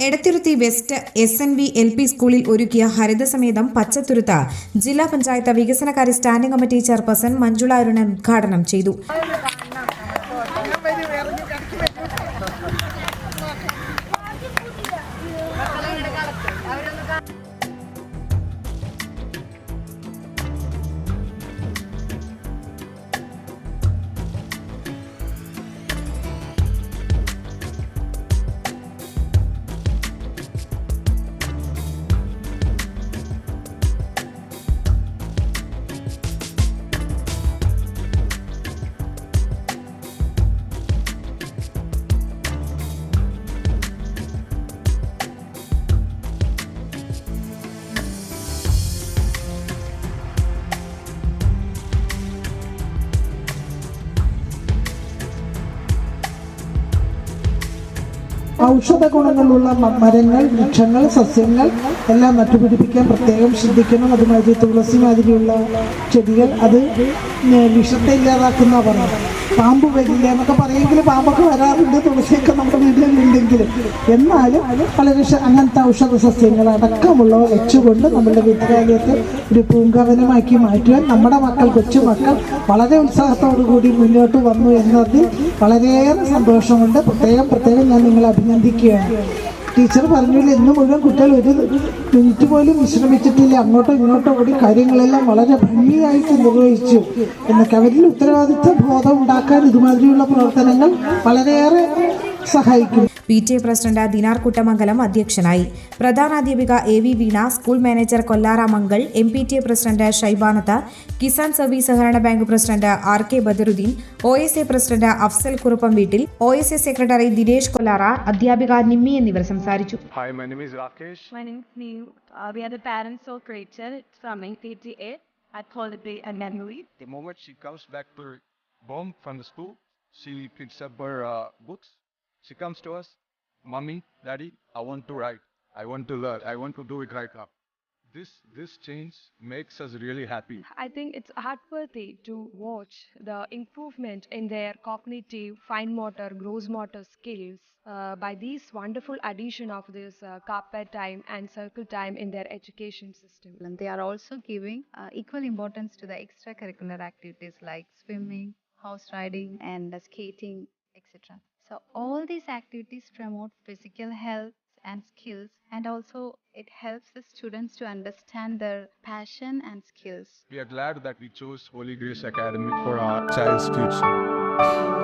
Edathiruthy west S N V L P സ്കൂളിൽ ഒരുക്കിയ ഹരിതസമേതം പച്ചത്തുരുത്ത് ജില്ലാ പഞ്ചായത്ത് വികസനകാര്യ standing committee chairperson Manjula Arunan ഉദ്ഘാടനം ചെയ്തു. ഔഷധ ഗുണങ്ങളുള്ള മരങ്ങൾ വൃക്ഷങ്ങൾ സസ്യങ്ങൾ എല്ലാം നട്ടുപിടിപ്പിക്കാൻ പ്രത്യേകം ശ്രദ്ധിക്കണം. അതുമാതിരി തുളസി മാതിരിയുള്ള ചെടികൾ അത് വിഷത്തെ ഇല്ലാതാക്കുന്ന പറഞ്ഞു പാമ്പ് വരില്ല എന്നൊക്കെ പറയുമെങ്കിൽ പാമ്പൊക്കെ വരാറുണ്ട്. തുളസിയൊക്കെ നമ്മുടെ വീട്ടിലുണ്ടെങ്കിലും എന്നാലും വളരെ അങ്ങനത്തെ ഔഷധ സസ്യങ്ങൾ അടക്കമുള്ളവ വെച്ചുകൊണ്ട് നമ്മുടെ വിദ്യാലയത്തെ ഒരു പൂങ്കവനമാക്കി മാറ്റുവാൻ നമ്മുടെ മക്കൾ കൊച്ചുമക്കൾ വളരെ ഉത്സാഹത്തോടു കൂടി മുന്നോട്ട് വന്നു എന്നതിൽ വളരെയേറെ സന്തോഷമുണ്ട്. പ്രത്യേകം പ്രത്യേകം ഞാൻ നിങ്ങളെ അഭിനന്ദിക്കുകയാണ്. ടീച്ചർ പറഞ്ഞില്ല ഇന്ന് മുഴുവൻ കുട്ടികൾ ഒരു മിനിറ്റ് പോലും വിശ്രമിച്ചിട്ടില്ല. അങ്ങോട്ടും ഇങ്ങോട്ടും ഓടി കാര്യങ്ങളെല്ലാം വളരെ ഭംഗിയായിട്ട് നിർവഹിച്ചു. എന്നൊക്കെ അവരിൽ ഉത്തരവാദിത്വ ബോധം ഉണ്ടാക്കാൻ ഇതുമാതിരിയുള്ള പ്രവർത്തനങ്ങൾ വളരെയേറെ സഹായിക്കും P T A president Dinar Kuttamangalam അധ്യക്ഷനായി. പ്രധാനാധ്യാപിക A V Veena school manager Kollara Mangal M P T A president Shaibanath Kisan service സഹകരണ bank president R K Badruddin O S A president Afsal Kuruppam വീട്ടിൽ O S A secretary Dinesh Kollara അധ്യാപിക നിമ്മി എന്നിവർ സംസാരിച്ചു. At Holiday and Memory. The moment comes back to her home from the school, she picks up her uh, books. She comes to us, Mommy, Daddy, I want to write. I want to learn. I want to do it right now. This this change makes us really happy. I think it's heartworthy to watch the improvement in their cognitive, fine motor, gross motor skills uh, by this wonderful addition of this uh, carpet time and circle time in their education system. and they are also giving uh, equal importance to the extracurricular activities like swimming, horse riding, and uh, skating, etc. So, all these activities promote physical health and skills, and also it helps the students to understand their passion and skills. We are glad that we chose Holy Grace Academy for our child's future.